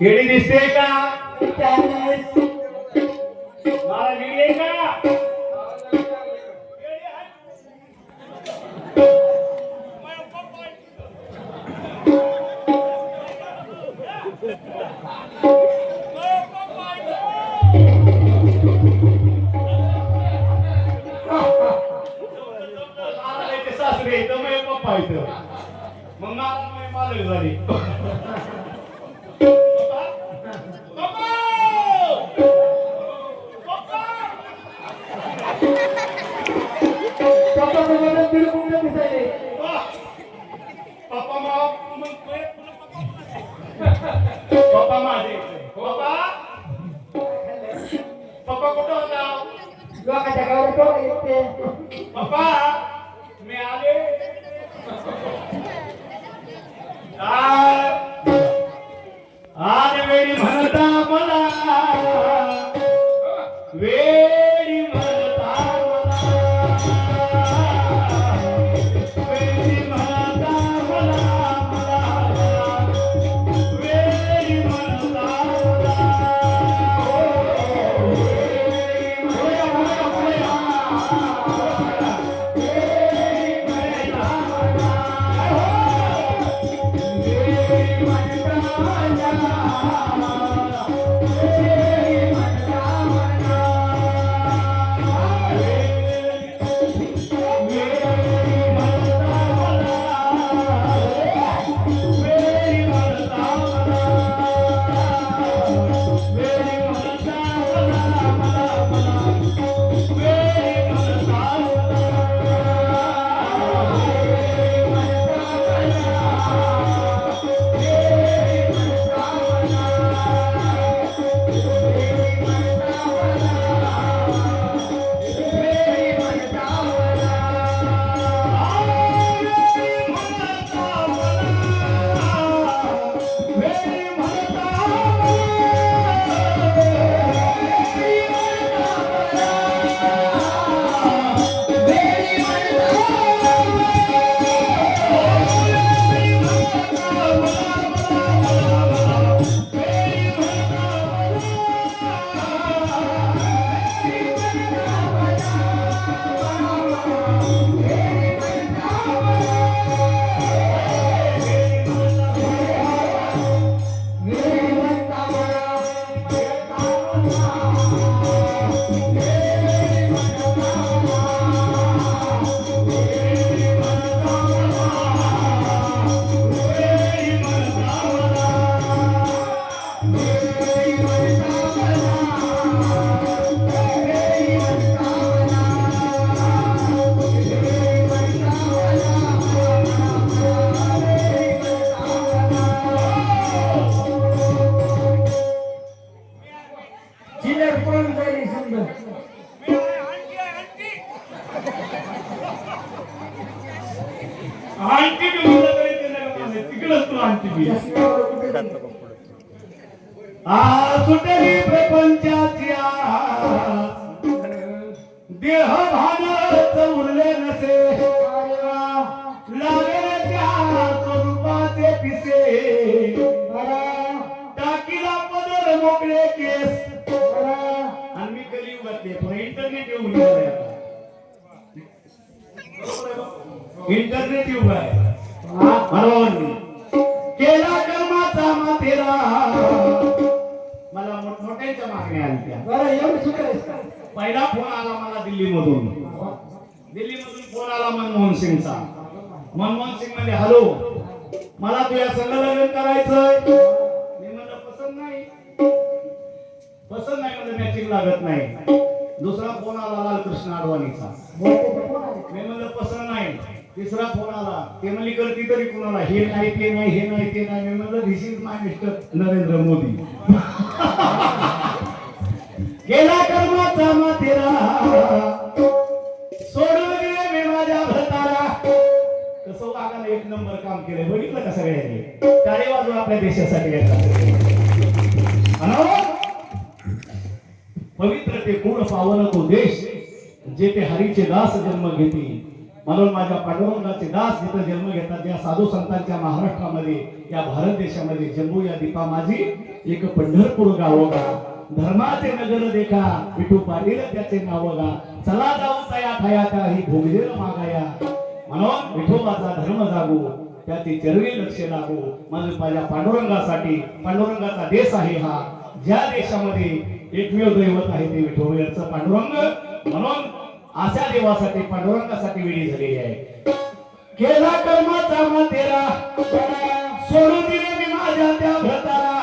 केळी दिसते का? मला का? सासरे तर माझे पप्पा इथं. मग मला मालक বীরভূম आणखी मी म्हणलं तिकडच तू आणखी मी सुटली प्रपंचाच्या देह भानच उरले नसे लागण्याच्या स्वरूपाचे पिसे टाकीला पदर मोकळे केस आणि मी कलियुगातले इंटरनेट येऊन गेला इंटरनेट युग आहे. म्हणून केला कर्माचा माथेरा. मला मोठमोठ्यांच्या मागण्या आल्या बरं एवढं शिकायच पहिला फोन आला मला दिल्लीमधून. दिल्लीमधून फोन आला मनमोहन सिंगचा. मनमोहन सिंग म्हणजे हॅलो मला तुझ्या संघ लग्न करायचंय. मी म्हणलं पसंत नाही. पसंत नाही म्हणलं मॅचिंग लागत नाही. दुसरा फोन आला लालकृष्ण अडवाणीचा. मी म्हणलं पसंत नाही. तिसरा फोन आला. ते म्हणली करती तरी कुणाला? हे नाही ते नाही हे नाही ते नाही. मी म्हणलं this is my mister Narendra Modi. गेला कर्माचा माथेरा. सोडून दिले मी माझ्या भरताला कसं वागायला एक नंबर काम केलं बघितलं का सगळ्यांनी? टाळे वाजवा आपल्या देशासाठी अनो पवित्र ते पूर्ण पावन तो देश जे ते हरीचे दास जन्म घेतील. म्हणून माझ्या पांडुरंगाचे दास जिथं जन्म घेतात या साधू संतांच्या महाराष्ट्रामध्ये या भारत देशामध्ये जम्मू या दीपा माझी एक पंढरपूर गाव गा. धर्माचे नगर देखा विठू पाटील त्याचे नाव गा. चला जाऊन तया का हे भोगदेल मागाया. म्हणून विठोबाचा धर्म जागू त्याचे चरवी लक्ष लागू. म्हणून माझ्या पांडुरंगासाठी पांडुरंगाचा देश आहे हा. ज्या देशामध्ये एकमेव दैवत आहे ते विठोबाचं पांडुरंग. म्हणून अशा देवासाठी पांडुरंगासाठी वेळी झालेली आहे. केला कर्माचा मातेरा सोडून दिले मी माझ्या त्या भ्रताला.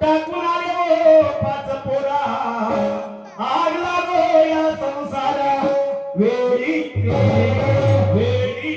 टाकून आले हो पाच पोरा. आग लागो या संसारा. वेळी वेळी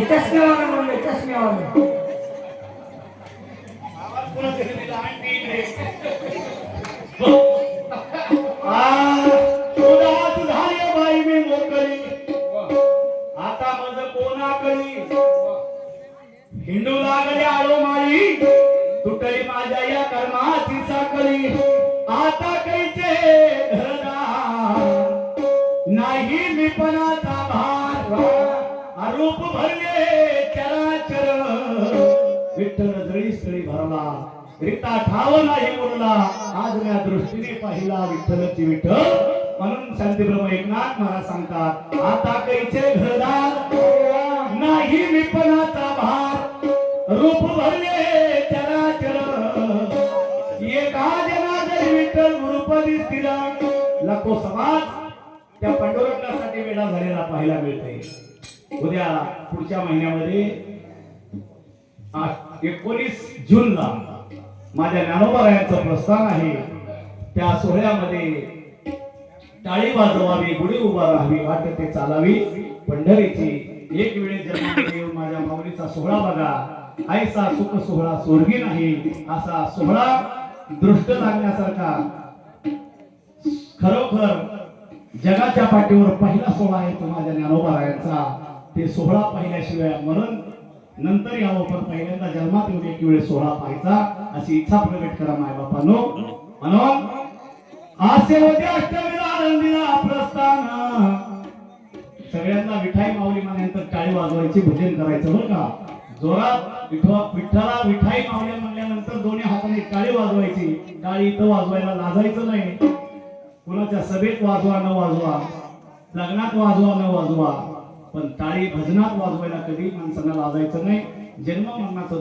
ते चष्म्यावाला म्हणलं चष्म्यावाला. आता माझ हिंदू लागले आलो माई तुटली माझ्या या कर्मा तिचा कली भरले चराचर विठ्ठल जळी स्थळी भरला रिता ठाव नाही बोलला आज या दृष्टीने पाहिला विठ्ठलची विठ्ठल म्हणून शांतीब्रह्म एकनाथ महाराज सांगतात आता कैचे घरदार नाही विपणाचा भार रूप भरले चराचर एका जनादरी विठ्ठल रूप दिला लाखो समाज त्या पांडुरंगासाठी वेळा झालेला पाहायला मिळते उद्या पुढच्या महिन्यामध्ये एकोणीस जूनला माझ्या ज्ञानोबरायांचं प्रस्थान आहे. त्या सोहळ्यामध्ये टाळी वाजवावी गुढी उभा राहावी वाट ते चालावी. पंढरीची एक वेळे जन्मामध्ये माझ्या माऊलीचा सोहळा बघा. आईचा सुख सोहळा स्वर्गी नाही असा सोहळा दृष्ट लागण्यासारखा. खरोखर जगाच्या पाठीवर पहिला सोहळा आहे तो माझ्या ज्ञानोबारायांचा ते सोहळा पाहिल्याशिवाय म्हणून नंतर यावं पण पहिल्यांदा जन्मात येऊन एक वेळ सोहळा पाहायचा अशी इच्छा प्रकट करा मायबापांनो म्हणून आसे होते अष्टमीला आनंदीला प्रस्थान. सगळ्यांना विठाई माऊली म्हणल्यानंतर टाळी वाजवायची भजन करायचं बरं का? जोरात विठवा विठ्ठला विठाई माऊली म्हणल्यानंतर दोन्ही हाताने टाळी वाजवायची. टाळी इथं वाजवायला लाजायचं नाही. कुणाच्या सभेत वाजवा न वाजवा. लग्नात वाजवा न वाजवा. पण टाळी भजनात वाजवायला कधी माणसांना लाजायचं नाही. जन्म मरणाचं